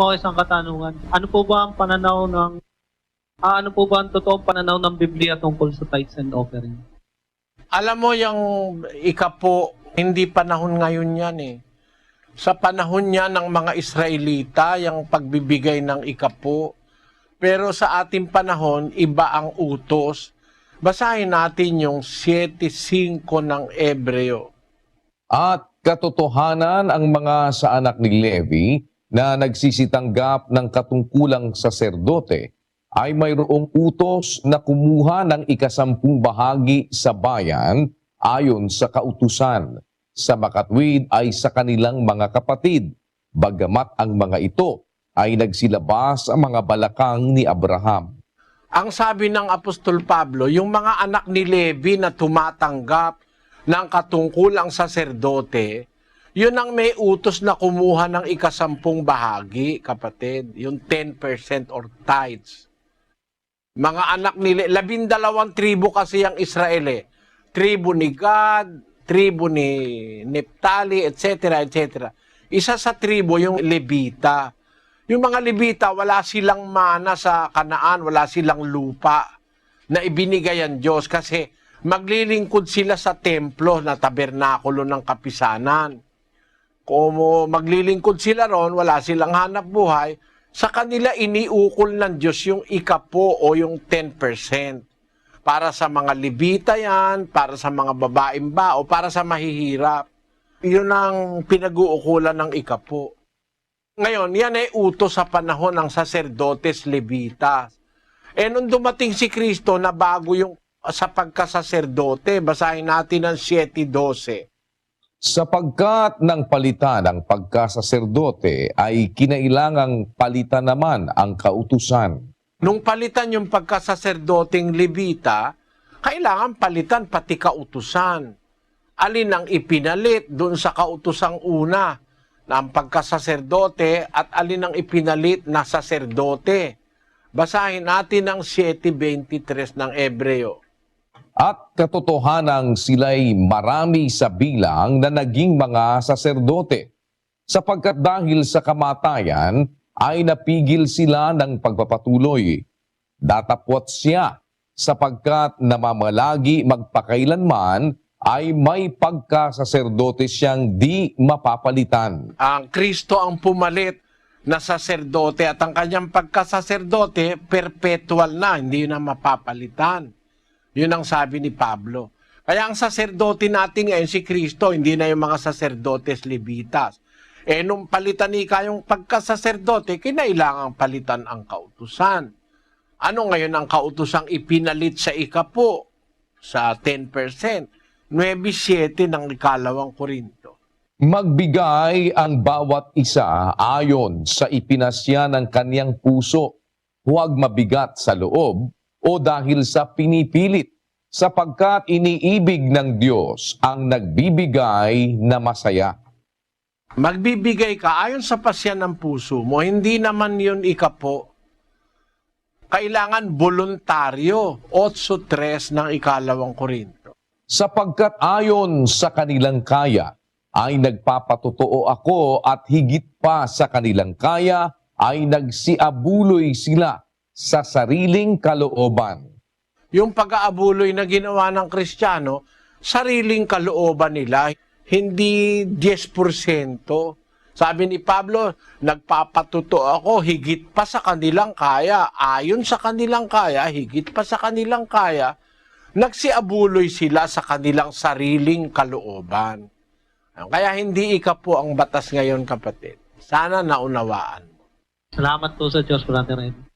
po isang katanungan. Ano po ba ang pananaw ng ah, ano po ba ang totoong pananaw ng Biblia tungkol sa tithes and offering? Alam mo yung ikapo, hindi panahon ngayon yan eh. Sa panahon niya ng mga Israelita, yung pagbibigay ng ikapo. Pero sa ating panahon, iba ang utos. Basahin natin yung 7.5 ng Ebreo. At katotohanan ang mga sa anak ni Levi na nagsisitanggap ng katungkulang saserdote ay mayroong utos na kumuha ng ikasampung bahagi sa bayan ayon sa kautusan. Sa makatwid ay sa kanilang mga kapatid, bagamat ang mga ito ay nagsilabas ang mga balakang ni Abraham. Ang sabi ng Apostol Pablo, yung mga anak ni Levi na tumatanggap ng katungkulang saserdote, yun ang may utos na kumuha ng ikasampung bahagi, kapatid, yung 10% or tithes. Mga anak ni Le- labindalawang tribo kasi ang Israel eh. Tribo ni Gad, tribo ni Neptali, etc. etc. Isa sa tribo yung Levita. Yung mga Levita, wala silang mana sa kanaan, wala silang lupa na ibinigay ang Diyos kasi maglilingkod sila sa templo na tabernakulo ng kapisanan. Kung maglilingkod sila ron, wala silang hanap buhay, sa kanila iniukol ng Diyos yung ikapo o yung 10%. Para sa mga libita yan, para sa mga babaeng ba, o para sa mahihirap. Yun ang pinag-uukulan ng ikapo. Ngayon, yan ay utos sa panahon ng saserdotes levitas. Eh, nung dumating si Kristo na bago yung sa pagkasaserdote, basahin natin ang 7.12. Sapagkat ng palitan ng pagkasaserdote ay kinailangang palitan naman ang kautusan. Nung palitan yung pagkasaserdoteng Levita, kailangan palitan pati kautusan. Alin ang ipinalit doon sa kautusang una na ang pagkasaserdote at alin ang ipinalit na saserdote. Basahin natin ang 7.23 ng Ebreo. At katotohanang sila'y marami sa bilang na naging mga saserdote. Sapagkat dahil sa kamatayan ay napigil sila ng pagpapatuloy. Datapwat siya sapagkat namamalagi magpakailanman ay may pagkasaserdote siyang di mapapalitan. Ang Kristo ang pumalit na saserdote at ang kanyang pagkasaserdote perpetual na, hindi na mapapalitan. Yun ang sabi ni Pablo. Kaya ang saserdote natin ngayon si Kristo, hindi na yung mga saserdotes levitas. Eh nung palitan ni yung pagkasaserdote, kinailangang palitan ang kautusan. Ano ngayon ang kautusang ipinalit sa ikapo? Sa 10%. 9.7 ng ikalawang Korinto. Magbigay ang bawat isa ayon sa ipinasya ng kaniyang puso, huwag mabigat sa loob o dahil sa pinipilit, sapagkat iniibig ng Diyos ang nagbibigay na masaya. Magbibigay ka ayon sa pasya ng puso mo, hindi naman yun ikapo. Kailangan voluntaryo, 8.3 ng ikalawang Korinto. Sapagkat ayon sa kanilang kaya, ay nagpapatotoo ako at higit pa sa kanilang kaya, ay nagsiabuloy sila sa sariling kalooban. Yung pag-aabuloy na ginawa ng Kristiyano, sariling kalooban nila, hindi 10%. Sabi ni Pablo, nagpapatuto ako higit pa sa kanilang kaya. Ayon sa kanilang kaya, higit pa sa kanilang kaya, nagsiabuloy sila sa kanilang sariling kalooban. Kaya hindi ika po ang batas ngayon, kapatid. Sana naunawaan mo. Salamat po sa Diyos, Brother Ed.